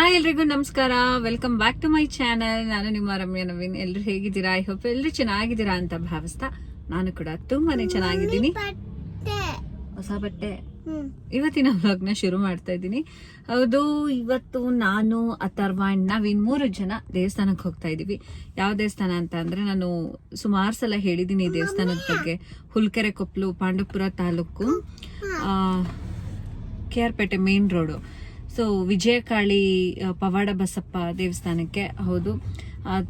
Hi ಎಲ್ರಿಗೂ ನಮಸ್ಕಾರ. Welcome back to my channel ನಾನು ನಿಮ್ಮ ರಮ್ಯ ನವೀನ್. ಎಲ್ರು ಹೇಗಿದ್ದೀರಾ? ಐ ಹೋಪ್ ಎಲ್ರು ಚೆನ್ನಾಗಿದ್ದೀರಾ ಅಂತ ಭಾವಿಸ್ತಾ ನಾನು ಕೂಡ ತುಂಬಾನೇ ಚೆನ್ನಾಗಿದ್ದೀನಿ. ಹೊಸ ಬಟ್ಟೆ. ಇವತ್ತಿನ ವ್ಲಾಗ್ನ ಶುರು ಮಾಡ್ತಾ ಇದ್ದೀನಿ. ಹೌದು ಇವತ್ತು ನಾನು ಅಥರ್ವ ಅಂಡ್ ನವೀನ್ ಮೂರು ಜನ ದೇವಸ್ಥಾನಕ್ಕೆ ಹೋಗ್ತಾ ಇದೀವಿ ಯಾವ ದೇವಸ್ಥಾನ ಅಂತ ಅಂದ್ರೆ ನಾನು ಸುಮಾರು ಸಲ ಹೇಳಿದ್ದೀನಿ ಈ ದೇವಸ್ಥಾನದ ಬಗ್ಗೆ. ಹುಲ್ಕೆರೆ ಕೊಪ್ಪಲು ಪಾಂಡವಪುರ ತಾಲೂಕು. ಆ, K R Pete main road so Vijayakali ಪವಾಡ ಬಸಪ್ಪ ದೇವಸ್ಥಾನಕ್ಕೆ ಹೌದು.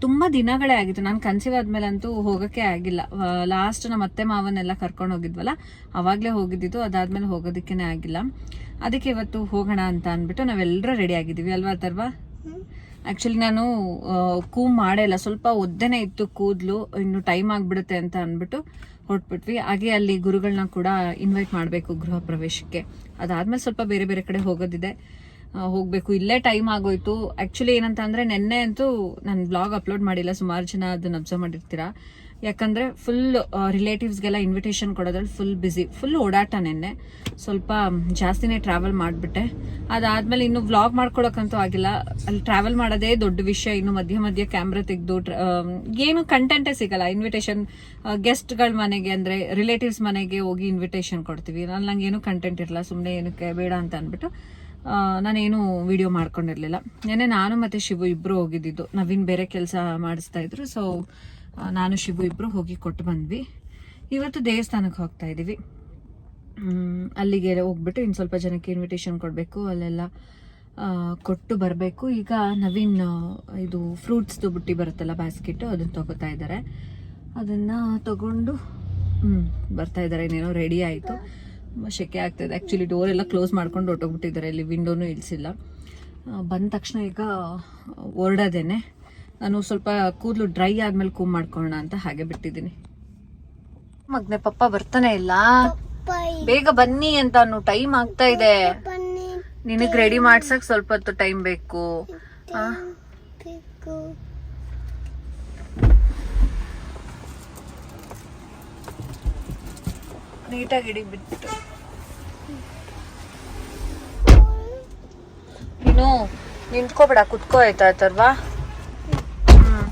ತುಂಬಾ ದಿನಗಳೇ ಆಗಿತ್ತು. ನಾನು ಕನ್ಸೀವ್ ಆದ್ಮೇಲಂತೂ ಹೋಗಕ್ಕೆ ಆಗಿಲ್ಲ. ಲಾಸ್ಟ್ ನಮ್ಮ ಅತ್ತೆ ಮಾವನ್ನೆಲ್ಲ ಕರ್ಕೊಂಡು ಹೋಗಿದ್ವಲ್ಲ ಆವಾಗಲೇ ಹೋಗಿದ್ದಿದ್ದು, ಅದಾದ್ಮೇಲೆ ಹೋಗೋದಕ್ಕೇನೆ ಆಗಿಲ್ಲ. ಅದಕ್ಕೆ ಇವತ್ತು ಹೋಗೋಣ ಅಂತ ಅಂದ್ಬಿಟ್ಟು ನಾವೆಲ್ಲರೂ ರೆಡಿ ಆಗಿದ್ದೀವಿ. ಅಲ್ವಾ ಅಥರ್ವ? ಆಕ್ಚುಲಿ ನಾನು ಕೂ ಮಾಡೇ ಇಲ್ಲ. ಸ್ವಲ್ಪ ಒದ್ದೇನೆ ಇತ್ತು ಕೂದಲು. ಇನ್ನು ಟೈಮ್ ಆಗಿಬಿಡುತ್ತೆ ಅಂತ ಅಂದ್ಬಿಟ್ಟು ಹೊರಟ್ಬಿಟ್ವಿ. ಹಾಗೆ ಅಲ್ಲಿ ಗುರುಗಳನ್ನ ಕೂಡ ಇನ್ವೈಟ್ ಮಾಡಬೇಕು ಗೃಹ ಪ್ರವೇಶಕ್ಕೆ. ಅದಾದ್ಮೇಲೆ ಸ್ವಲ್ಪ ಬೇರೆ ಬೇರೆ ಕಡೆ ಹೋಗೋದಿದೆ. ಹೋಗ್ಬೇಕು. ಇಲ್ಲೇ ಟೈಮ್ ಆಗೋಯ್ತು. ಆಕ್ಚುಲಿ ಏನಂತ ಅಂದ್ರೆ ನೆನ್ನೆ ಅಂತೂ ನಾನು ಬ್ಲಾಗ್ ಅಪ್ಲೋಡ್ ಮಾಡಿಲ್ಲ. ಸುಮಾರು ಜನ ಅದನ್ನ ಅಬ್ಸರ್ವ್ ಮಾಡಿರ್ತೀರಾ? ಯಾಕಂದ್ರೆ ಫುಲ್ ರಿಲೇಟಿವ್ಸ್ಗೆಲ್ಲ ಇನ್ವಿಟೇಷನ್ ಕೊಡೋದ್ರಲ್ಲಿ ಫುಲ್ ಬ್ಯುಸಿ ಫುಲ್ ಓಡಾಟ ನೆನ್ನೆ. ಸ್ವಲ್ಪ ಜಾಸ್ತಿನೇ ಟ್ರಾವೆಲ್ ಮಾಡಿಬಿಟ್ಟೆ. ಅದಾದ್ಮೇಲೆ ಇನ್ನು ವ್ಲಾಗ್ ಮಾಡ್ಕೊಳಕ್ಕಂತೂ ಆಗಿಲ್ಲ. ಅಲ್ಲಿ ಟ್ರಾವೆಲ್ ಮಾಡೋದೇ ದೊಡ್ಡ ವಿಷಯ. ಇನ್ನು ಮಧ್ಯ ಮಧ್ಯ ಕ್ಯಾಮ್ರಾ ತೆಗೆದು ಏನು ಕಂಟೆಂಟೇ ಸಿಗಲ್ಲ. ಇನ್ವಿಟೇಷನ್ ಗೆಸ್ಟ್ಗಳ ಮನೆಗೆ ಅಂದ್ರೆ ರಿಲೇಟಿವ್ಸ್ ಮನೆಗೆ ಹೋಗಿ ಇನ್ವಿಟೇಷನ್ ಕೊಡ್ತೀವಿ. ನಾನು ನಂಗೆ ಏನು ಕಂಟೆಂಟ್ ಇರಲ್ಲ. ಸುಮ್ಮನೆ ಏನಕ್ಕೆ ಬೇಡ ಅಂತ ಅಂದ್ಬಿಟ್ಟು ನಾನೇನು ವಿಡಿಯೋ ಮಾಡ್ಕೊಂಡಿರಲಿಲ್ಲ. ನೆನ್ನೆ ನಾನು ಮತ್ತೆ ಶಿವು ಇಬ್ಬರು ಹೋಗಿದ್ದಿದ್ದು. ನವೀನ್ ಬೇರೆ ಕೆಲಸ ಮಾಡಿಸ್ತಾ ಇದ್ರು ಸೊ ನಾನು ಶಿವು ಇಬ್ಬರು ಹೋಗಿ ಕೊಟ್ಟು ಬಂದ್ವಿ. ಇವತ್ತು ದೇವಸ್ಥಾನಕ್ಕೆ ಹೋಗ್ತಾ ಹ್ಮ್, ಅಲ್ಲಿಗೆ ಹೋಗ್ಬಿಟ್ಟು ಇನ್ನು ಸ್ವಲ್ಪ ಜನಕ್ಕೆ ಇನ್ವಿಟೇಷನ್ ಕೊಡಬೇಕು ಅಲ್ಲೆಲ್ಲ ಕೊಟ್ಟು ಬರಬೇಕು. ಈಗ ನವೀನ್ ಇದು ಫ್ರೂಟ್ಸ್ದು ಬುಟ್ಟಿ ಬರುತ್ತಲ್ಲ ಬ್ಯಾಸ್ಕೆಟ್ ಅದನ್ನ ತಗೋತಾ ಇದ್ದಾರೆ ಅದನ್ನ ತಗೊಂಡು ಹ್ಮ್ ಬರ್ತಾ ಇದ್ದಾರೆ ಇನ್ನೇನೋ ರೆಡಿ ಆಯಿತು. ಶೆಕೆ ಆಗ್ತಾಯಿದೆ ಆ್ಯಕ್ಚುಲಿ ಡೋರ್ ಎಲ್ಲ ಕ್ಲೋಸ್ ಮಾಡ್ಕೊಂಡು ಹೊಟ್ಟೋಗ್ಬಿಟ್ಟಿದ್ದಾರೆ ಇಲ್ಲಿ ವಿಂಡೋನು ಇಳಿಸಿಲ್ಲ ಬಂದ ತಕ್ಷಣ ಈಗ ಹೊರಡೋದೇನೆ. ನಾನು ಸ್ವಲ್ಪ ಕೂದಲು ಡ್ರೈ ಆದ್ಮೇಲೆ ಕೂಮ್ ಮಾಡ್ಕೊಳ್ಳೋಣ ಅಂತ ಹಾಗೆ ಬಿಟ್ಟಿದ್ದೀನಿ. ಮಗ್ನೆ, ಪಪ್ಪ ಬರ್ತಾನೆ ಇಲ್ಲ? ಬೇಗ ಬನ್ನಿ ಅಂತ ಟೈಮ್ ಆಗ್ತಾ ಇದೆ. ನಿನಗ್ ರೆಡಿ ಮಾಡ್ಸಕ್ ಸ್ವಲ್ಪ ಹೊತ್ತು ಟೈಮ್ ಬೇಕು. ನೀಟಾಗಿ ಹಿಡಿಬಿಟ್ಟು ಬಿಟ್ಟು ನೀನು ನಿಂತ್ಕೋಬೇಡ ಕುತ್ಕೋ ಆಯ್ತಾ ಅಥರ್ವಾ ಹ್ಮ್.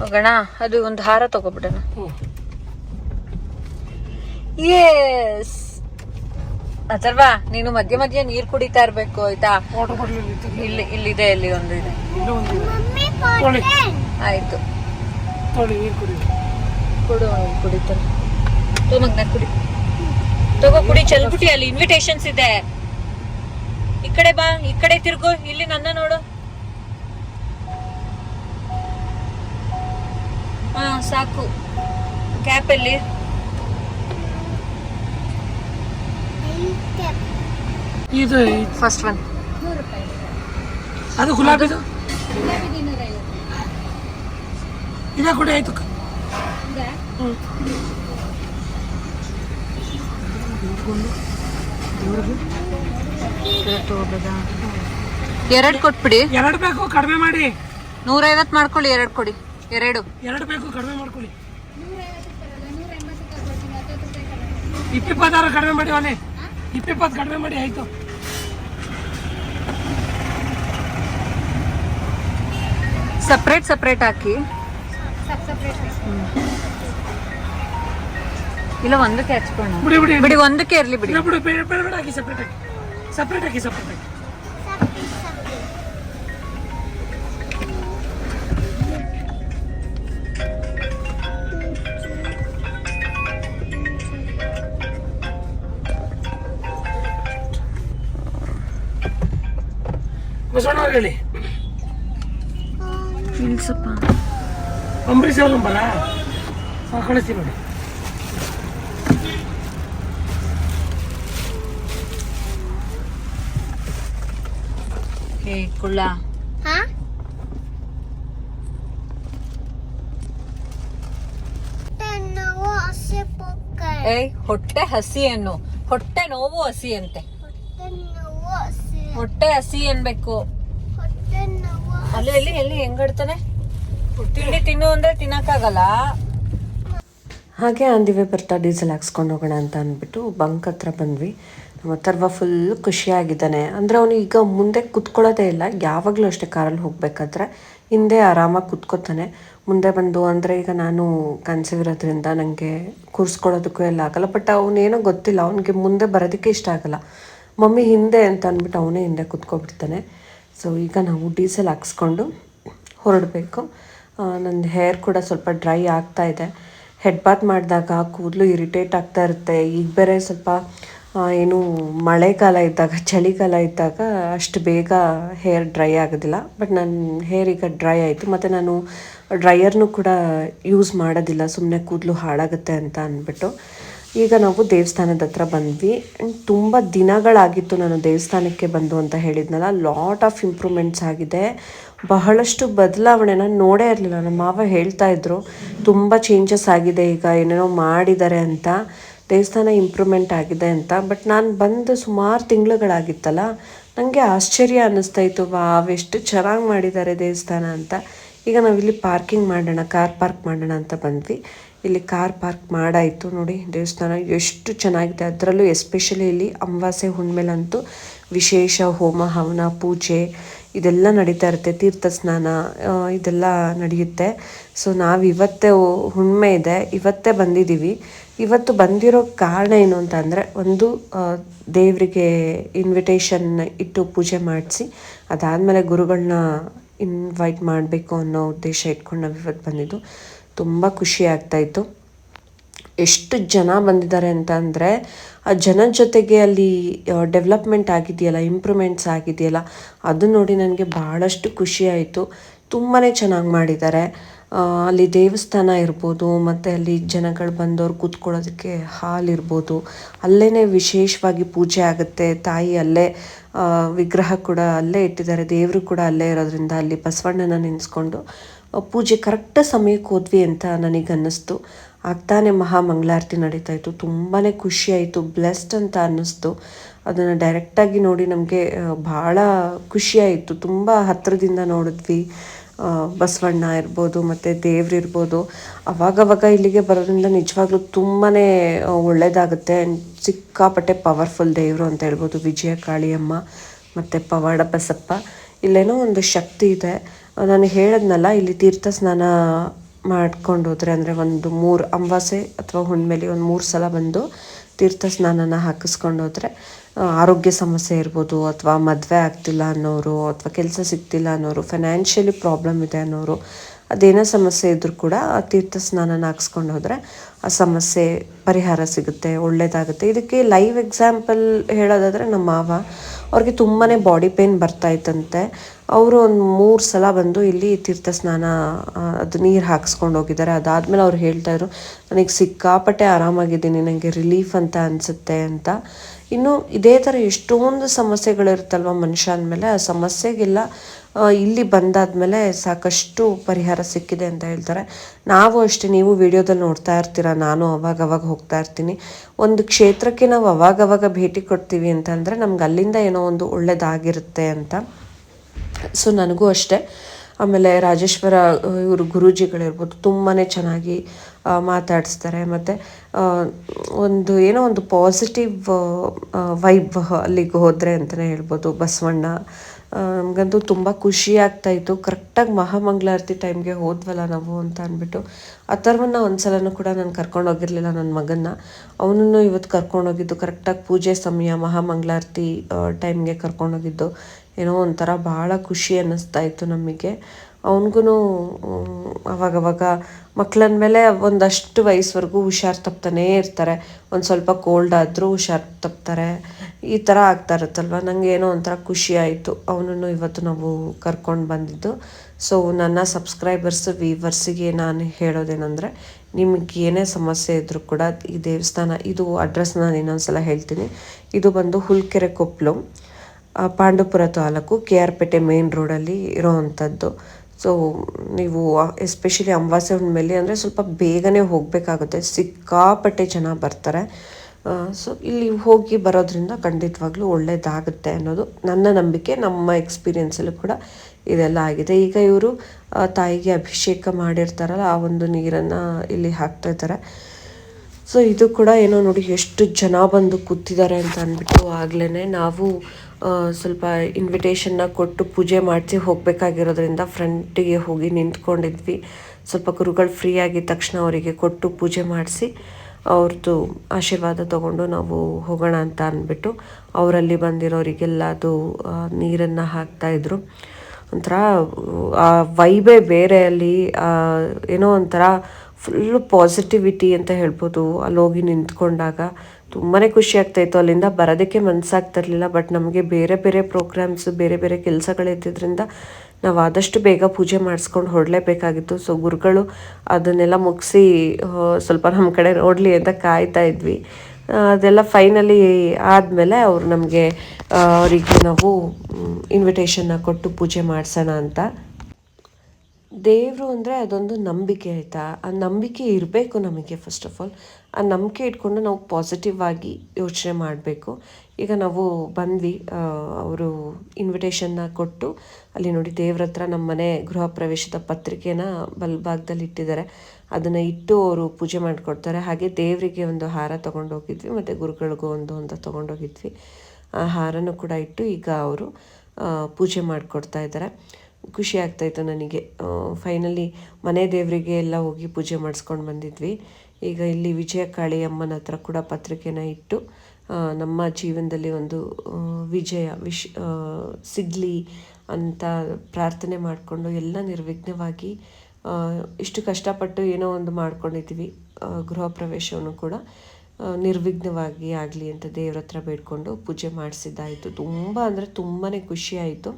ಹೋಗೋಣ ಅದು ಒಂದು ಹಾರ ತಗೋಬಿಡೋಣ. ಎಸ್ ಅಥರ್ವಾ ನೀನು ಮಧ್ಯ ಮಧ್ಯ ನೀರ್ ಕುಡಿತಾ ಇರ್ಬೇಕು ಆಯ್ತಾ? ಇಲ್ಲಿ ಇಲ್ಲಿದೆ ಇಲ್ಲಿ ಒಂದು ಇದೆ. ಆಯ್ತು. ಕೊಡು. ಅವ್ನು ತಗೋ ಕುಡಿ. ತಗೋ ಕುಡಿ ಚಲ್ಬಿಟ್ಟಿ ಅಲ್ಲಿ ಇನ್ವಿಟೇಷನ್ಸ್ ಇದೆ. ಈ ಕಡೆ ಬಾ ಈ ಕಡೆ ತಿರ್ಗು ಇಲ್ಲಿ ನನ್ನ ನೋಡು. ಹಾ ಸಾಕು. ಕ್ಯಾಪ್ ಅಲ್ಲಿ. ಇದು ಫಸ್ಟ್ ಒನ್ ಅದು ಗುಲಾಬಿದು ಇದೇ ಕೂಡ ಆಯ್ತು. ಎರಡ್ ಕೊಟ್ಬಿಡಿ. ಎರಡು ಬೇಕು ಕಡಿಮೆ ಮಾಡಿ. ನೂರೈವತ್ತು ಮಾಡ್ಕೊಳ್ಳಿ ಎರಡು ಕೊಡಿ. ಎರಡು. ಎರಡು ಬೇಕು ಕಡಿಮೆ ಮಾಡ್ಕೊಳ್ಳಿ. ಇಪ್ಪಿಪ್ಪತ್ತಾರು ಕಡಿಮೆ ಮಾಡಿ ಅವನೇ ಇಪ್ಪಿಪ್ಪತ್ತು ಕಡಿಮೆ ಮಾಡಿ ಆಯ್ತು. ಸಪ್ರೇಟ್ ಸಪ್ರೇಟ್ ಹಾಕಿ. ಇಲ್ಲ ಒಂದಕ್ಕೆ ಹಚ್ಕೊಳ್ಳೋಣ ಬಿಡಿ ಬಿಡಿ ಬಿಡಿ ಒಂದಕ್ಕೆ ಇರ್ಲಿ ಬಿಡಿ ಇಲ್ಲ ಬಿಡಿ ಬೇಡ ಬೇಡ ಬೇಡ ಹಾಕಿ ಸಪ್ರೇಟ್ ಹಾಕಿ ಸಪ್ರೇಟ್ ಹಾಕಿ ಸಪ್ರೇಟ್ ಹಾಕಿ ಬಸವಣ್ಣ ಹೇಳಿ ಇಲ್ಸಪ್ಪ ಅಂಬರೀಷ್ ಅವ್ರ ನಂಬಲ್ಲ ಹಾಂ ಕಳಿಸ್ತೀವಿ ನೋಡಿ ಏ ಕುಳ್ಳ ಏಯ್ ಹೊಟ್ಟೆ ಹಸಿ ಅನ್ನು ಹೊಟ್ಟೆ ನೋವು ಹಸಿ ಅಂತೆ. ಹೊಟ್ಟೆ ಹಸಿ ಅನ್ಬೇಕು. ಅಲ್ಲಿ ಎಲ್ಲಿ ಎಲ್ಲಿ ಹೆಂಗಡ್ತಾನೆ ತಿಂಡಿ ತಿನ್ನು ಅಂದ್ರೆ ತಿನ್ನಕ್ಕಾಗಲ್ಲ. ಹಾಗೆ ಆನ್ ದಿ ವೇ ಬರ್ತಾ ಡೀಸೆಲ್ ಹಾಕ್ಸ್ಕೊಂಡು ಹೋಗೋಣ ಅಂತ ಅಂದ್ಬಿಟ್ಟು ಬಂಕ್ ಹತ್ರ ಬಂದ್ವಿ. ಅಥರ್ವ ಫುಲ್ ಖುಷಿಯಾಗಿದ್ದಾನೆ. ಅಂದರೆ ಅವನು ಈಗ ಮುಂದೆ ಕುತ್ಕೊಳ್ಳೋದೇ ಇಲ್ಲ. ಯಾವಾಗಲೂ ಅಷ್ಟೇ ಕಾರಲ್ಲಿ ಹೋಗಬೇಕಾದ್ರೆ ಹಿಂದೆ ಆರಾಮಾಗಿ ಕುತ್ಕೋತಾನೆ. ಮುಂದೆ ಬಂದು ಅಂದರೆ ಈಗ ನಾನು ಕನ್ಸೀವ್ ಇರೋದ್ರಿಂದ ನನಗೆ ಕೂರಿಸ್ಕೊಳ್ಳೋದಕ್ಕೂ ಎಲ್ಲ ಆಗಲ್ಲ. ಬಟ್ ಅವನೇನೋ ಗೊತ್ತಿಲ್ಲ. ಅವನಿಗೆ ಮುಂದೆ ಬರೋದಕ್ಕೆ ಇಷ್ಟ ಆಗಲ್ಲ. ಮಮ್ಮಿ ಹಿಂದೆ ಅಂತ ಅಂದ್ಬಿಟ್ಟು ಅವನೇ ಹಿಂದೆ ಕುತ್ಕೊಬಿಡ್ತಾನೆ. ಸೊ ಈಗ ನಾವು ಡೀಸೆಲ್ ಹಾಕ್ಸ್ಕೊಂಡು ಹೊರಡಬೇಕು. ನನ್ನ ಹೇರ್ ಕೂಡ ಸ್ವಲ್ಪ ಡ್ರೈ ಆಗ್ತಾ ಇದೆ. ಹೆಡ್ ಬಾತ್ ಮಾಡಿದಾಗ ಕೂದಲು ಇರಿಟೇಟ್ ಆಗ್ತಾ ಇರುತ್ತೆ. ಈಗ ಬೇರೆ ಸ್ವಲ್ಪ ಏನು ಮಳೆಗಾಲ ಇದ್ದಾಗ ಚಳಿಗಾಲ ಇದ್ದಾಗ ಅಷ್ಟು ಬೇಗ ಹೇರ್ ಡ್ರೈ ಆಗೋದಿಲ್ಲ. ಬಟ್ ನನ್ನ ಹೇರ್ ಈಗ ಡ್ರೈ ಆಯಿತು. ಮತ್ತು ನಾನು ಡ್ರೈಯರ್ನು ಕೂಡ ಯೂಸ್ ಮಾಡೋದಿಲ್ಲ. ಸುಮ್ಮನೆ ಕೂದಲು ಹಾಳಾಗುತ್ತೆ ಅಂತ ಅಂದ್ಬಿಟ್ಟು. ಈಗ ನಾವು ದೇವಸ್ಥಾನದ ಹತ್ರ ಬಂದ್ವಿ. ಆ್ಯಂಡ್ ತುಂಬ ದಿನಗಳಾಗಿತ್ತು ನಾನು ದೇವಸ್ಥಾನಕ್ಕೆ ಬಂದು ಅಂತ ಹೇಳಿದ್ನಲ್ಲ. ಲಾಟ್ ಆಫ್ ಇಂಪ್ರೂವ್ಮೆಂಟ್ಸ್ ಆಗಿದೆ. ಬಹಳಷ್ಟು ಬದಲಾವಣೆ ನಾನು ನೋಡೇ ಇರಲಿಲ್ಲ. ನಮ್ಮ ಮಾವ ಹೇಳ್ತಾ ಇದ್ರು, ತುಂಬ ಚೇಂಜಸ್ ಆಗಿದೆ. ಈಗ ಏನೇನೋ ಮಾಡಿದ್ದಾರೆ ಅಂತ. ದೇವಸ್ಥಾನ ಇಂಪ್ರೂವ್ಮೆಂಟ್ ಆಗಿದೆ ಅಂತ. ಬಟ್ ನಾನು ಬಂದು ಸುಮಾರು ತಿಂಗಳುಗಳಾಗಿತ್ತಲ್ಲ ನನಗೆ ಆಶ್ಚರ್ಯ ಅನ್ನಿಸ್ತಾ ಇತ್ತು ವಾವ್, ಎಷ್ಟು ಚೆನ್ನಾಗಿ ಮಾಡಿದ್ದಾರೆ ದೇವಸ್ಥಾನ ಅಂತ. ಈಗ ನಾವಿಲ್ಲಿ ಪಾರ್ಕಿಂಗ್ ಮಾಡೋಣ ಕಾರ್ ಪಾರ್ಕ್ ಮಾಡೋಣ ಅಂತ ಬಂದ್ವಿ. ಇಲ್ಲಿ ಕಾರ್ ಪಾರ್ಕ್ ಮಾಡಾಯಿತು ನೋಡಿ, ದೇವಸ್ಥಾನ ಎಷ್ಟು ಚೆನ್ನಾಗಿದೆ. ಅದರಲ್ಲೂ ಎಸ್ಪೆಷಲಿ ಇಲ್ಲಿ ಅಮಾವಾಸ್ಯೆ ಹುಣ್ಮೇಲಂತೂ ವಿಶೇಷ ಹೋಮ, ಹವನ, ಪೂಜೆ ಇದೆಲ್ಲ ನಡೀತಾ ಇರುತ್ತೆ ತೀರ್ಥ ಸ್ನಾನ ಇದೆಲ್ಲ ನಡೆಯುತ್ತೆ. ಸೊ ನಾವು ಇವತ್ತೇ ಹುಣ್ಮೆ ಇದೆ. ಇವತ್ತೇ ಬಂದಿದ್ದೀವಿ. ಇವತ್ತು ಬಂದಿರೋ ಕಾರಣ ಏನು ಅಂತ ಅಂದರೆ, ಒಂದು ದೇವರಿಗೆ ಇನ್ವಿಟೇಷನ್ ಇಟ್ಟು ಪೂಜೆ ಮಾಡಿಸಿ, ಅದಾದಮೇಲೆ ಗುರುಗಳನ್ನ ಇನ್ವೈಟ್ ಮಾಡಬೇಕು ಅನ್ನೋ ಉದ್ದೇಶ ಇಟ್ಕೊಂಡು ನಾವು ಇವತ್ತು ಬಂದಿದ್ದು. ತುಂಬ ಖುಷಿ ಆಗ್ತಾಯಿತ್ತು ಎಷ್ಟು ಜನ ಬಂದಿದ್ದಾರೆ ಅಂತ ಅಂದರೆ ಆ ಜನ ಜೊತೆಗೆ ಅಲ್ಲಿ ಡೆವಲಪ್ಮೆಂಟ್ ಆಗಿದೆಯಲ್ಲ ಇಂಪ್ರೂವ್ಮೆಂಟ್ಸ್ ಆಗಿದೆಯಲ್ಲ, ಅದು ನೋಡಿ ನನಗೆ ಭಾಳಷ್ಟು ಖುಷಿ ಆಯಿತು. ತುಂಬಾ ಚೆನ್ನಾಗಿ ಮಾಡಿದ್ದಾರೆ. ಅಲ್ಲಿ ದೇವಸ್ಥಾನ ಇರ್ಬೋದು, ಮತ್ತು ಅಲ್ಲಿ ಜನಗಳು ಬಂದವ್ರು ಕೂತ್ಕೊಳ್ಳೋದಕ್ಕೆ ಹಾಲ್ ಇರ್ಬೋದು ಅಲ್ಲೇ ವಿಶೇಷವಾಗಿ ಪೂಜೆ ಆಗುತ್ತೆ. ತಾಯಿ ಅಲ್ಲೇ ವಿಗ್ರಹ ಕೂಡ ಅಲ್ಲೇ ಇಟ್ಟಿದ್ದಾರೆ, ದೇವರು ಕೂಡ ಅಲ್ಲೇ ಇರೋದ್ರಿಂದ ಅಲ್ಲಿ ಬಸವಣ್ಣನ ನೆನೆಸ್ಕೊಂಡು ಪೂಜೆ ಕರೆಕ್ಟ್ ಸಮಯಕ್ಕೆ ಹೋದ್ವಿ ಅಂತ ನನಗೆ ಅನ್ನಿಸ್ತು ಆಗ್ತಾನೆ ಮಹಾಮಂಗಳಾರತಿ ನಡೀತಾ ಇತ್ತು. ತುಂಬಾ ಖುಷಿ ಆಯಿತು ಬ್ಲೆಸ್ಡ್ ಅಂತ ಅನ್ನಿಸ್ತು. ಅದನ್ನು ಡೈರೆಕ್ಟಾಗಿ ನೋಡಿ ನಮಗೆ ಭಾಳ ಖುಷಿಯಾಯಿತು. ತುಂಬ ಹತ್ತಿರದಿಂದ ನೋಡಿದ್ವಿ. ಬಸವಣ್ಣ ಇರ್ಬೋದು, ಮತ್ತು ದೇವ್ರಿರ್ಬೋದು ಅವಾಗವಾಗ ಇಲ್ಲಿಗೆ ಬರೋದ್ರಿಂದ ನಿಜವಾಗ್ಲೂ ತುಂಬಾ ಒಳ್ಳೆಯದಾಗುತ್ತೆ ಸಿಕ್ಕಾಪಟ್ಟೆ ಪವರ್ಫುಲ್ ದೇವರು ಅಂತ ಹೇಳ್ಬೋದು. ವಿಜಯ ಕಾಳಿಯಮ್ಮ ಮತ್ತು ಪವಾಡ ಬಸಪ್ಪ. ಇಲ್ಲೇನೋ ಒಂದು ಶಕ್ತಿ ಇದೆ. ನಾನು ಹೇಳಿದ್ನಲ್ಲ, ಇಲ್ಲಿ ತೀರ್ಥ ಸ್ನಾನ ಮಾಡ್ಕೊಂಡು ಹೋದ್ರೆ ಅಂದರೆ ಒಂದು ಮೂರು ಅಂಬಾಸೆ ಅಥವಾ ಹುಣ್ಮೇಲಿ ಒಂದು ಮೂರು ಸಲ ಬಂದು ತೀರ್ಥ ಸ್ನಾನನ ಹಾಕಿಸ್ಕೊಂಡು ಹೋದರೆ ಆರೋಗ್ಯ ಸಮಸ್ಯೆ ಇರ್ಬೋದು ಅಥವಾ ಮದುವೆ ಆಗ್ತಿಲ್ಲ ಅನ್ನೋರು ಅಥವಾ ಕೆಲಸ ಸಿಗ್ತಿಲ್ಲ ಅನ್ನೋರು ಫೈನಾನ್ಷಿಯಲಿ ಪ್ರಾಬ್ಲಮ್ ಇದೆ ಅನ್ನೋರು, ಅದೇನೋ ಸಮಸ್ಯೆ ಇದ್ದರೂ ಕೂಡ ಆ ತೀರ್ಥ ಸ್ನಾನನ ಹಾಕ್ಸ್ಕೊಂಡು ಹೋದರೆ ಆ ಸಮಸ್ಯೆ ಪರಿಹಾರ ಸಿಗುತ್ತೆ ಒಳ್ಳೆಯದಾಗುತ್ತೆ ಇದಕ್ಕೆ ಲೈವ್ ಎಕ್ಸಾಂಪಲ್ ಹೇಳೋದಾದರೆ ನಮ್ಮ ಮಾವ, ಅವ್ರಿಗೆ ತುಂಬಾ ಬಾಡಿ ಪೇನ್ ಬರ್ತಾ ಇತ್ತಂತೆ. ಅವರು ಒಂದು ಮೂರು ಸಲ ಬಂದು ಇಲ್ಲಿ ತೀರ್ಥ ಸ್ನಾನ ಅದು ನೀರು ಹಾಕ್ಸ್ಕೊಂಡು ಹೋಗಿದ್ದಾರೆ. ಅದಾದಮೇಲೆ ಅವ್ರು ಹೇಳ್ತಾ ಇದ್ರು, ನನಗೆ ಸಿಕ್ಕಾಪಟ್ಟೆ ಆರಾಮಾಗಿದ್ದೀನಿ ನನಗೆ ರಿಲೀಫ್ ಅಂತ ಅನಿಸುತ್ತೆ ಅಂತ. ಇನ್ನು ಇದೇ ಥರ ಎಷ್ಟೊಂದು ಸಮಸ್ಯೆಗಳಿರುತ್ತಲ್ವ ಮನುಷ್ಯ ಅಂದಮೇಲೆ, ಆ ಸಮಸ್ಯೆಗೆಲ್ಲ ಇಲ್ಲಿ ಬಂದಾದ್ಮೇಲೆ ಸಾಕಷ್ಟು ಪರಿಹಾರ ಸಿಕ್ಕಿದೆ ಅಂತ ಹೇಳ್ತಾರೆ. ನಾವು ಅಷ್ಟೇ, ನೀವು ವಿಡಿಯೋದಲ್ಲಿ ನೋಡ್ತಾ ಇರ್ತೀರ, ನಾನು ಅವಾಗ ಅವಾಗ ಹೋಗ್ತಾ ಇರ್ತೀನಿ. ಒಂದು ಕ್ಷೇತ್ರಕ್ಕೆ ನಾವು ಅವಾಗವಾಗ ಭೇಟಿ ಕೊಡ್ತೀವಿ ಅಂತಂದರೆ ನಮ್ಗೆ ಅಲ್ಲಿಂದ ಏನೋ ಒಂದು ಒಳ್ಳೆಯದಾಗಿರುತ್ತೆ ಅಂತ. ಸೊ ನನಗೂ ಅಷ್ಟೇ. ಆಮೇಲೆ ರಾಜೇಶ್ವರ ಇವರು ಗುರೂಜಿಗಳಿರ್ಬೋದು ತುಂಬಾ ಚೆನ್ನಾಗಿ ಮಾತಾಡಿಸ್ತಾರೆ. ಮತ್ತು ಒಂದು ಏನೋ ಒಂದು ಪಾಸಿಟಿವ್ ವೈಬ್ ಅಲ್ಲಿಗೆ ಹೋದರೆ ಅಂತಲೇ ಹೇಳ್ಬೋದು ಬಸವಣ್ಣ. ನಮಗಂತೂ ತುಂಬ ಖುಷಿ ಆಗ್ತಾಯಿತ್ತು ಕರೆಕ್ಟಾಗಿ ಮಹಾಮಂಗಳಾರತಿ ಟೈಮ್ಗೆ ಹೋದ್ವಲ್ಲ ನಾವು ಅಂತ ಅಂದ್ಬಿಟ್ಟು. ಅಥರ್ವನ್ನ ಒಂದು ಸಲನೂ ಕೂಡ ನಾನು ಕರ್ಕೊಂಡು ಹೋಗಿರಲಿಲ್ಲ ನನ್ನ ಮಗನ್ನ. ಅವನನ್ನು ಇವತ್ತು ಕರ್ಕೊಂಡು ಹೋಗಿದ್ದು ಕರೆಕ್ಟಾಗಿ ಪೂಜೆ ಸಮಯ, ಮಹಾಮಂಗಳಾರತಿ ಟೈಮ್ಗೆ ಕರ್ಕೊಂಡೋಗಿದ್ದು ಏನೋ ಒಂಥರ ಭಾಳ ಖುಷಿ ಅನ್ನಿಸ್ತಾ ಇತ್ತು ನಮಗೆ. ಅವನಿಗೂ ಅವಾಗವಾಗ ಮಕ್ಳಂದ ಮೇಲೆ ಒಂದಷ್ಟು ವಯಸ್ಸುವರೆಗೂ ಹುಷಾರು ತಪ್ತಾನೇ ಇರ್ತಾರೆ. ಒಂದು ಸ್ವಲ್ಪ ಕೋಲ್ಡ್ ಆದರೂ ಹುಷಾರು ತಪ್ತಾರೆ. ಈ ಥರ ಆಗ್ತಾ ಇರುತ್ತಲ್ವ? ನನಗೆ ಏನೋ ಒಂಥರ ಖುಷಿ ಆಯಿತು. ಅವನನ್ನು ಇವತ್ತು ನಾವು ಕರ್ಕೊಂಡು ಬಂದಿದ್ದು. ಸೊ, ನನ್ನ ಸಬ್ಸ್ಕ್ರೈಬರ್ಸ್ ವೀವರ್ಸಿಗೆ ನಾನು ಹೇಳೋದೇನೆಂದರೆ, ನಿಮಗೆ ಏನೇ ಸಮಸ್ಯೆ ಇದ್ದರೂ ಕೂಡ ಈ ದೇವಸ್ಥಾನ, ಇದು ಅಡ್ರೆಸ್ ನಾನು ಇನ್ನೊಂದು ಸಲ ಹೇಳ್ತೀನಿ. ಇದು ಬಂದು Hulkere Koppalu Pandavapura taluk K R Pete main ರೋಡಲ್ಲಿ ಇರೋವಂಥದ್ದು ಸೊ ನೀವು ಎಸ್ಪೆಷಲಿ ಅಮಾವಾಸ್ಯೆ ಮೇಲೆ ಅಂದರೆ ಸ್ವಲ್ಪ ಬೇಗನೆ ಹೋಗಬೇಕಾಗುತ್ತೆ. ಸಿಕ್ಕಾಪಟ್ಟೆ ಜನ ಬರ್ತಾರೆ. ಸೊ ಇಲ್ಲಿ ಹೋಗಿ ಬರೋದ್ರಿಂದ ಖಂಡಿತವಾಗ್ಲೂ ಒಳ್ಳೆಯದಾಗುತ್ತೆ ಅನ್ನೋದು ನನ್ನ ನಂಬಿಕೆ. ನಮ್ಮ ಎಕ್ಸ್ಪೀರಿಯೆನ್ಸಲ್ಲೂ ಕೂಡ ಇದೆಲ್ಲ ಆಗಿದೆ. ಈಗ ಇವರು ತಾಯಿಗೆ ಅಭಿಷೇಕ ಮಾಡಿರ್ತಾರಲ್ಲ, ಆ ಒಂದು ನೀರನ್ನು ಇಲ್ಲಿ ಹಾಕ್ತಾ ಇದ್ದಾರೆ. ಸೊ ಇದು ಕೂಡ ಏನೋ ನೋಡಿ ಎಷ್ಟು ಜನ ಬಂದು ಕೂತಿದ್ದಾರೆ ಅಂತ ಅಂದ್ಬಿಟ್ಟು ಆಗ್ಲೇ ನಾವು ಸ್ವಲ್ಪ ಇನ್ವಿಟೇಷನ್ನ ಕೊಟ್ಟು ಪೂಜೆ ಮಾಡಿಸಿ ಹೋಗಬೇಕಾಗಿರೋದ್ರಿಂದ ಫ್ರಂಟಿಗೆ ಹೋಗಿ ನಿಂತ್ಕೊಂಡಿದ್ವಿ. ಸ್ವಲ್ಪ ಗುರುಗಳು ಫ್ರೀ ಆಗಿದ ತಕ್ಷಣ ಅವರಿಗೆ ಕೊಟ್ಟು ಪೂಜೆ ಮಾಡಿಸಿ ಅವ್ರದ್ದು ಆಶೀರ್ವಾದ ತಗೊಂಡು ನಾವು ಹೋಗೋಣ ಅಂತ ಅಂದ್ಬಿಟ್ಟು ಅವರಲ್ಲಿ ಬಂದಿರೋರಿಗೆಲ್ಲ ಅದು ನೀರನ್ನು ಹಾಕ್ತಾಯಿದ್ರು ಒಂಥರ, ಆ ವೈಬೇ ಬೇರೆ ಅಲ್ಲಿ ಏನೋ ಒಂಥರ ಫುಲ್ಲು ಪಾಸಿಟಿವಿಟಿ ಅಂತ ಹೇಳ್ಬೋದು. ಅಲ್ಲಿ ಹೋಗಿ ನಿಂತ್ಕೊಂಡಾಗ ತುಂಬಾ ಖುಷಿ ಆಗ್ತಾಯಿತ್ತು ಅಲ್ಲಿಂದ ಬರೋದಕ್ಕೆ ಮನಸ್ಸಾಗ್ತಿರ್ಲಿಲ್ಲ ಬಟ್ ನಮಗೆ ಬೇರೆ ಬೇರೆ ಪ್ರೋಗ್ರಾಮ್ಸ್, ಬೇರೆ ಬೇರೆ ಕೆಲಸಗಳಿದ್ದಿದ್ದರಿಂದ ನಾವು ಆದಷ್ಟು ಬೇಗ ಪೂಜೆ ಮಾಡಿಸ್ಕೊಂಡು ಹೊರಡಲೇಬೇಕಾಗಿತ್ತು. ಸೊ ಗುರುಗಳು ಅದನ್ನೆಲ್ಲ ಮುಗಿಸಿ ಸ್ವಲ್ಪ ನಮ್ಮ ಕಡೆ ನೋಡಲಿ ಅಂತ ಕಾಯ್ತಾ ಇದ್ವಿ. ಅದೆಲ್ಲ ಫೈನಲಿ ಆದಮೇಲೆ ಅವರು ನಮಗೆ ಅವರಿಗೆ ನಾವು ಇನ್ವಿಟೇಷನ್ನ ಕೊಟ್ಟು ಪೂಜೆ ಮಾಡಿಸೋಣ ಅಂತ ದೇವರು ಅಂದರೆ ಅದೊಂದು ನಂಬಿಕೆ ಆಯಿತಾ? ಆ ನಂಬಿಕೆ ಇರಬೇಕು ನಮಗೆ ಫಸ್ಟ್ ಆಫ್ ಆಲ್ ಆ ನಂಬಿಕೆ ಇಟ್ಕೊಂಡು ನಾವು ಪಾಸಿಟಿವ್ ಆಗಿ ಯೋಚನೆ ಮಾಡಬೇಕು. ಈಗ ನಾವು ಬಂದ್ವಿ ಅವರು ಇನ್ವಿಟೇಷನ್ನ ಕೊಟ್ಟು, ಅಲ್ಲಿ ನೋಡಿ ದೇವ್ರ ಹತ್ರ ನಮ್ಮ ಮನೆ ಗೃಹ ಪ್ರವೇಶದ ಪತ್ರಿಕೆನ ಬಲ್ಭಾಗದಲ್ಲಿ ಇಟ್ಟಿದ್ದಾರೆ. ಅದನ್ನು ಇಟ್ಟು ಅವರು ಪೂಜೆ ಮಾಡಿಕೊಡ್ತಾರೆ. ಹಾಗೆ ದೇವರಿಗೆ ಒಂದು ಹಾರ ತೊಗೊಂಡೋಗಿದ್ವಿ, ಮತ್ತು ಗುರುಗಳಿಗೂ ಒಂದು ಅಂತ ತೊಗೊಂಡೋಗಿದ್ವಿ. ಆ ಹಾರನೂ ಕೂಡ ಇಟ್ಟು ಈಗ ಅವರು ಪೂಜೆ ಮಾಡಿಕೊಡ್ತಾ ಇದ್ದಾರೆ. ಖುಷಿ ಆಗ್ತಾಯಿತ್ತು ನನಗೆ. ಫೈನಲಿ ಮನೆ ದೇವರಿಗೆ ಎಲ್ಲ ಹೋಗಿ ಪೂಜೆ ಮಾಡಿಸ್ಕೊಂಡು ಬಂದಿದ್ವಿ. ಈಗ ಇಲ್ಲಿ ವಿಜಯ ಕಾಳಿ ಅಮ್ಮನ ಹತ್ರ ಕೂಡ ಪತ್ರಿಕೆನ ಇಟ್ಟು ನಮ್ಮ ಜೀವನದಲ್ಲಿ ಒಂದು ವಿಜಯ, ವಿಶ್ ಸಿಗಲಿ ಅಂತ ಪ್ರಾರ್ಥನೆ ಮಾಡಿಕೊಂಡು ಎಲ್ಲ ನಿರ್ವಿಘ್ನವಾಗಿ ಇಷ್ಟು ಕಷ್ಟಪಟ್ಟು ಏನೋ ಒಂದು ಮಾಡ್ಕೊಂಡಿದ್ವಿ ಗೃಹ ಪ್ರವೇಶವನ್ನು ಕೂಡ ನಿರ್ವಿಘ್ನವಾಗಿ ಆಗಲಿ ಅಂತ ದೇವ್ರ ಹತ್ರ ಬೇಡ್ಕೊಂಡು ಪೂಜೆ ಮಾಡಿಸಿದ್ದಾಯಿತು. ತುಂಬ ಅಂದರೆ ತುಂಬಾ ಖುಷಿ ಆಯಿತು.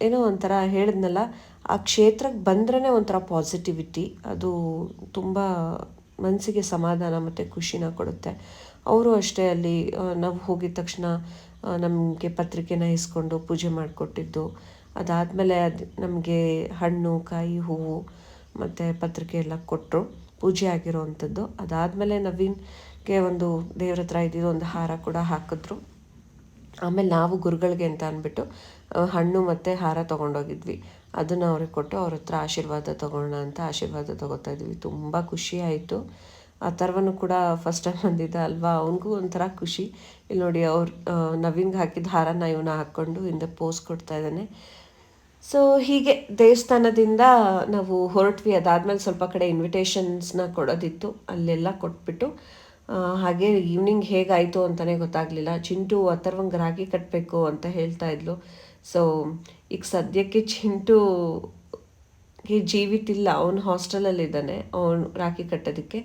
ಏನೋ ಒಂಥರ ಹೇಳಿದ್ನಲ್ಲ, ಆ ಕ್ಷೇತ್ರಕ್ಕೆ ಬಂದ್ರೇ ಒಂಥರ ಪಾಸಿಟಿವಿಟಿ ಅದು ತುಂಬ ಮನಸ್ಸಿಗೆ ಸಮಾಧಾನ ಮತ್ತು ಖುಷಿನ ಕೊಡುತ್ತೆ. ಅವರು ಅಷ್ಟೇ ಅಲ್ಲಿ ನಾವು ಹೋಗಿದ ತಕ್ಷಣ ನಮಗೆ ಪತ್ರಿಕೆನ ಇಸ್ಕೊಂಡು ಪೂಜೆ ಮಾಡಿಕೊಟ್ಟಿದ್ದು. ಅದಾದಮೇಲೆ ಅದು ನಮಗೆ ಹಣ್ಣು, ಕಾಯಿ, ಹೂವು ಮತ್ತು ಪತ್ರಿಕೆ ಎಲ್ಲ ಕೊಟ್ಟರು ಪೂಜೆ ಆಗಿರೋ ಅಂಥದ್ದು ಅದಾದಮೇಲೆ ನವೀನ್ಗೆ ಒಂದು ದೇವ್ರ ಹತ್ರ ಇದ್ದಿದ್ದು ಒಂದು ಹಾರ ಕೂಡ ಹಾಕಿದ್ರು. ಆಮೇಲೆ ನಾವು ಗುರುಗಳಿಗೆ ಅಂತ ಅಂದ್ಬಿಟ್ಟು ಹಣ್ಣು ಮತ್ತು ಹಾರ ತೊಗೊಂಡೋಗಿದ್ವಿ. ಅದನ್ನು ಅವ್ರಿಗೆ ಕೊಟ್ಟು ಅವ್ರ ಹತ್ರ ಆಶೀರ್ವಾದ ತೊಗೊಳ್ಳೋಣ ಅಂತ ಆಶೀರ್ವಾದ ತೊಗೋತಾ ಇದ್ವಿ. ತುಂಬ ಖುಷಿ ಆಯಿತು. ಅಥರ್ವನು ಕೂಡ ಫಸ್ಟ್ ಟೈಮ್ ಬಂದಿದ್ದ ಅಲ್ವಾ? ಅವನಿಗೂ ಒಂಥರ ಖುಷಿ. ಇಲ್ಲಿ ನೋಡಿ ಅವ್ರು ನವೀನ್ಗೆ ಹಾಕಿದ ಹಾರನ ಇವನ ಹಾಕ್ಕೊಂಡು ಹಿಂದೆ ಪೋಸ್ ಕೊಡ್ತಾ ಇದ್ದಾನೆ. ಸೊ ಹೀಗೆ ದೇವಸ್ಥಾನದಿಂದ ನಾವು ಹೊರಟ್ವಿ. ಅದಾದಮೇಲೆ ಸ್ವಲ್ಪ ಕಡೆ ಇನ್ವಿಟೇಷನ್ಸ್ನ ಕೊಡೋದಿತ್ತು. ಅಲ್ಲೆಲ್ಲ ಕೊಟ್ಬಿಟ್ಟು ಆ, ಹಾಗೆ ಈವ್ನಿಂಗ್ ಹೇಗಾಯಿತು ಅಂತಲೇ ಗೊತ್ತಾಗಲಿಲ್ಲ. ಚಿಂಟು ಅಥರ್ವಂಗೆ ರಾಗಿ ಕಟ್ಟಬೇಕು ಅಂತ ಹೇಳ್ತಾ ಇದ್ಲು. ಸೊ ಈಗ ಸದ್ಯಕ್ಕೆ ಚಿಂಟು ಗೆ ಜೀವಿತಿಲ್ಲ ಅವನು ಹಾಸ್ಟೆಲಲ್ಲಿದ್ದಾನೆ ಅವನು ರಾಖಿ ಕಟ್ಟೋದಕ್ಕೆ.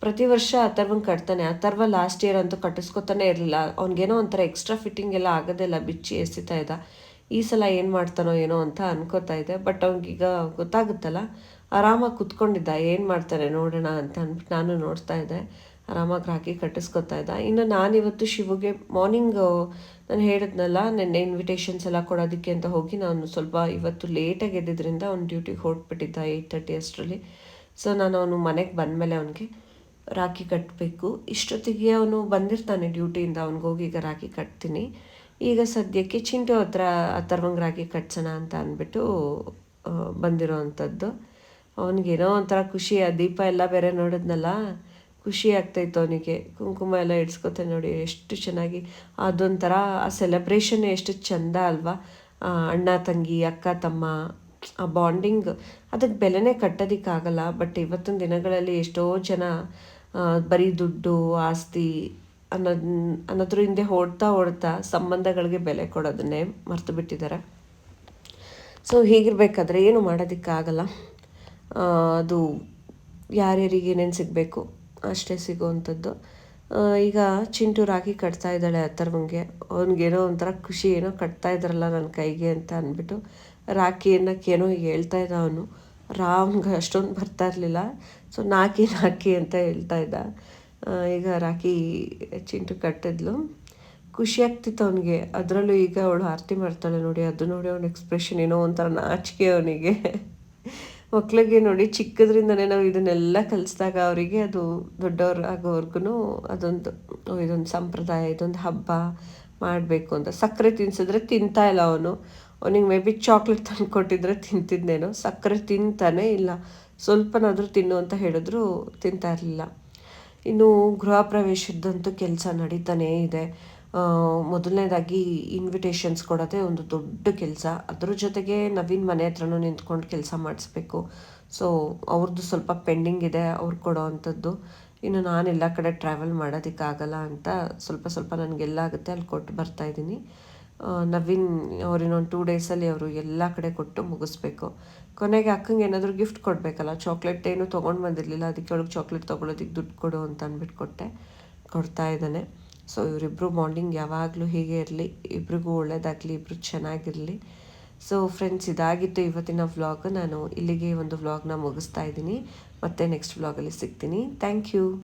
ಪ್ರತಿ ವರ್ಷ ಅಥರ್ವಂಗೆ ಕಟ್ತಾನೆ. ಅಥರ್ವ ಲಾಸ್ಟ್ ಇಯರ್ ಅಂತೂ ಕಟ್ಟಿಸ್ಕೊತಾನೆ ಇರಲಿಲ್ಲ. ಅವ್ನಿಗೇನೋ ಒಂಥರ ಎಕ್ಸ್ಟ್ರಾ ಫಿಟ್ಟಿಂಗ್ ಎಲ್ಲ ಆಗೋದೆಲ್ಲ ಬಿಚ್ಚಿ ಎಸಿತಾ ಇದ್ದ. ಈ ಸಲ ಏನು ಮಾಡ್ತಾನೋ ಏನೋ ಅಂತ ಅನ್ಕೋತಾ ಇದೆ ಬಟ್ ಅವ್ನಿಗೀಗ ಗೊತ್ತಾಗುತ್ತಲ್ಲ. ಆರಾಮಾಗಿ ಕುತ್ಕೊಂಡಿದ್ದ. ಏನು ಮಾಡ್ತಾನೆ ನೋಡೋಣ ಅಂತ ಅಂದ್ಬಿಟ್ಟು ನಾನು ನೋಡ್ತಾ ಇದ್ದೆ. ಆರಾಮಾಗಿ ರಾಖಿ ಕಟ್ಟಿಸ್ಕೊತಾ ಇದ್ದ. ಇನ್ನು ನಾನಿವತ್ತು ಶಿವಗೆ ಮಾರ್ನಿಂಗ್ ನಾನು ಹೇಳಿದ್ನಲ್ಲ, ನೆನ್ನೆ ಇನ್ವಿಟೇಷನ್ಸ್ ಎಲ್ಲ ಕೊಡೋದಕ್ಕೆ ಅಂತ ಹೋಗಿ ನಾನು ಸ್ವಲ್ಪ ಇವತ್ತು ಲೇಟಾಗಿ ಎದ್ದಿದ್ದರಿಂದ ಅವ್ನು ಡ್ಯೂಟಿಗೆ ಹೊರಟ್ಬಿಟ್ಟಿದ್ದ ಏಯ್ಟ್ ತರ್ಟಿ ಅಷ್ಟರಲ್ಲಿ. ಸೊ ನಾನು ಅವನು ಮನೆಗೆ ಬಂದಮೇಲೆ ಅವನಿಗೆ ರಾಖಿ ಕಟ್ಟಬೇಕು ಇಷ್ಟೊತ್ತಿಗೆ ಅವನು ಬಂದಿರ್ತಾನೆ ಡ್ಯೂಟಿಯಿಂದ ಅವ್ನಿಗೆ ಹೋಗಿ ಈಗ ರಾಖಿ ಕಟ್ತೀನಿ. ಈಗ ಸದ್ಯಕ್ಕೆ ಚಿಂಟು ಹತ್ರ ಅಥರ್ವಂಗೆ ರಾಖಿ ಕಟ್ಸೋಣ ಅಂತ ಅಂದ್ಬಿಟ್ಟು ಬಂದಿರೋ ಅಂಥದ್ದು. ಅವನಿಗೇನೋ ಒಂಥರ ಖುಷಿ, ಆ ದೀಪ ಎಲ್ಲ ಬೇರೆ ನೋಡಿದ್ನಲ್ಲ. ಖುಷಿ ಆಗ್ತಾಯಿತ್ತು ಅವನಿಗೆ. ಕುಂಕುಮ ಎಲ್ಲ ಇಡ್ಸ್ಕೊತಾನೆ ನೋಡಿ, ಎಷ್ಟು ಚೆನ್ನಾಗಿ. ಅದೊಂಥರ ಆ ಸೆಲೆಬ್ರೇಷನ್ ಎಷ್ಟು ಚಂದ ಅಲ್ವಾ? ಅಣ್ಣ, ತಂಗಿ, ಅಕ್ಕ, ತಮ್ಮ, ಆ ಬಾಂಡಿಂಗ್ ಅದಕ್ಕೆ ಬೆಲೆನೇ ಕಟ್ಟೋದಕ್ಕಾಗಲ್ಲ ಬಟ್ ಇವತ್ತಿನ ದಿನಗಳಲ್ಲಿ ಎಷ್ಟೋ ಜನ ಬರೀ ದುಡ್ಡು, ಆಸ್ತಿ ಅನ್ನೋದು, ಅನ್ನೋದ್ರ ಹಿಂದೆ ಓಡ್ತಾ ಓಡ್ತಾ ಸಂಬಂಧಗಳಿಗೆ ಬೆಲೆ ಕೊಡೋದನ್ನೇ ಮರೆತು ಬಿಟ್ಟಿದ್ದಾರೆ. ಸೊ ಹೀಗಿರ್ಬೇಕಾದ್ರೆ ಏನು ಮಾಡೋದಕ್ಕಾಗಲ್ಲ. ಅದು ಯಾರ್ಯಾರಿಗೆ ಏನೇನು ಸಿಗಬೇಕು? ಅಷ್ಟೇ ಸಿಗೋವಂಥದ್ದು. ಈಗ ಚಿಂಟು ರಾಖಿ ಕಟ್ತಾ ಇದ್ದಾಳೆ ಅಥರ್ವಂಗೆ ಅವ್ನಿಗೇನೋ ಒಂಥರ ಖುಷಿ ಏನೋ ಕಟ್ತಾ ಇದ್ರಲ್ಲ ನನ್ನ ಕೈಗೆ ಅಂತ ಅಂದ್ಬಿಟ್ಟು ರಾಖಿ ಅನ್ನೋಕ್ಕೇನೋ ಹೇಳ್ತಾ ಇದ್ದ ಅವನು. ರಾಮ್ಗೆ ಅಷ್ಟೊಂದು ಬರ್ತಾ ಇರಲಿಲ್ಲ. ಸೊ, ನಾಕಿ ನಾಕಿ ಅಂತ ಹೇಳ್ತಾ ಇದ್ದ. ಈಗ ರಾಖಿ ಚಿಂಟು ಕಟ್ಟಿದ್ಲು. ಖುಷಿ ಆಗ್ತಿತ್ತು ಅವನಿಗೆ. ಅದರಲ್ಲೂ ಈಗ ಅವಳು ಆರತಿ ಮಾಡ್ತಾಳೆ ನೋಡಿ. ಅದು ನೋಡಿ ಅವನ ಎಕ್ಸ್ಪ್ರೆಷನ್ ಏನೋ ಒಂಥರ ನಾಚಿಕೆ ಅವನಿಗೆ. ಮಕ್ಳಿಗೆ ನೋಡಿ ಚಿಕ್ಕದ್ರಿಂದನೇ ನಾವು ಇದನ್ನೆಲ್ಲ ಕಲಿಸಿದಾಗ ಅವರಿಗೆ ಅದು ದೊಡ್ಡವ್ರು ಆಗೋವರೆಗೂ ಅದೊಂದು ಇದೊಂದು ಸಂಪ್ರದಾಯ, ಇದೊಂದು ಹಬ್ಬ ಮಾಡಬೇಕು ಅಂತ. ಸಕ್ಕರೆ ತಿನ್ಸಿದ್ರೆ ತಿಂತಾ ಇಲ್ಲ ಅವನು. ಅವನಿಗೆ ಮೇ ಬಿ ಚಾಕ್ಲೇಟ್ ತಂದು ಕೊಟ್ಟಿದ್ರೆ ತಿಂತಿದ್ದೇನು ಸಕ್ಕರೆ ತಿಂತಾನೆ ಇಲ್ಲ. ಸ್ವಲ್ಪನಾದರೂ ತಿನ್ನು ಅಂತ ಹೇಳಿದ್ರು ತಿಂತಾ ಇರಲಿಲ್ಲ. ಇನ್ನು ಗೃಹ ಪ್ರವೇಶದ್ದಂತೂ ಕೆಲಸ ನಡೀತಾನೇ ಇದೆ. ಮೊದಲನೇದಾಗಿ ಇನ್ವಿಟೇಷನ್ಸ್ ಕೊಡೋದೇ ಒಂದು ದೊಡ್ಡ ಕೆಲಸ. ಅದ್ರ ಜೊತೆಗೆ ನವೀನ್ ಮನೆ ಹತ್ರನೂ ನಿಂತ್ಕೊಂಡು ಕೆಲಸ ಮಾಡಿಸ್ಬೇಕು. ಸೊ ಅವ್ರದ್ದು ಸ್ವಲ್ಪ ಪೆಂಡಿಂಗ್ ಇದೆ, ಅವ್ರು ಕೊಡೋ ಅಂಥದ್ದು. ಇನ್ನು ನಾನು ಎಲ್ಲ ಕಡೆ ಟ್ರಾವೆಲ್ ಮಾಡೋದಕ್ಕಾಗಲ್ಲ ಅಂತ ಸ್ವಲ್ಪ ಸ್ವಲ್ಪ ನನಗೆಲ್ಲ ಆಗುತ್ತೆ, ಅಲ್ಲಿ ಕೊಟ್ಟು ಬರ್ತಾ ಇದ್ದೀನಿ. ನವೀನ್ ಅವ್ರು ಇನ್ನೊಂದು ಟೂ ಡೇಸಲ್ಲಿ ಅವರು ಎಲ್ಲ ಕಡೆ ಕೊಟ್ಟು ಮುಗಿಸ್ಬೇಕು. ಕೊನೆಗೆ ಅಕ್ಕಂಗೆ ಏನಾದರೂ ಗಿಫ್ಟ್ ಕೊಡಬೇಕಲ್ಲ ಚಾಕ್ಲೇಟ್ ಏನು ತೊಗೊಂಡು ಬಂದಿರಲಿಲ್ಲ, ಅದಕ್ಕೆ ಒಳಗೆ ಚಾಕ್ಲೇಟ್ ತೊಗೊಳೋದಕ್ಕೆ ದುಡ್ಡು ಕೊಡು ಅಂತ ಅಂದ್ಬಿಟ್ಟು ಕೊಟ್ಟೆ ಕೊಡ್ತಾ ಇದ್ದಾನೆ. ಸೊ ಇವರಿಬ್ಬರು ಬಾಂಡಿಂಗ್ ಯಾವಾಗಲೂ ಹೀಗೆ ಇರಲಿ, ಇಬ್ರಿಗೂ ಒಳ್ಳೇದಾಗಲಿ ಇಬ್ಬರು ಚೆನ್ನಾಗಿರಲಿ. ಸೊ ಫ್ರೆಂಡ್ಸ್ ಇದಾಗಿತ್ತು ಇವತ್ತಿನ ವ್ಲಾಗ್ ನಾನು ಇಲ್ಲಿಗೆ ಒಂದು ವ್ಲಾಗ್ನ ಮುಗಿಸ್ತಾ ಇದ್ದೀನಿ. ಮತ್ತೆ ನೆಕ್ಸ್ಟ್ ವ್ಲಾಗಲ್ಲಿ ಸಿಗ್ತೀನಿ. Thank you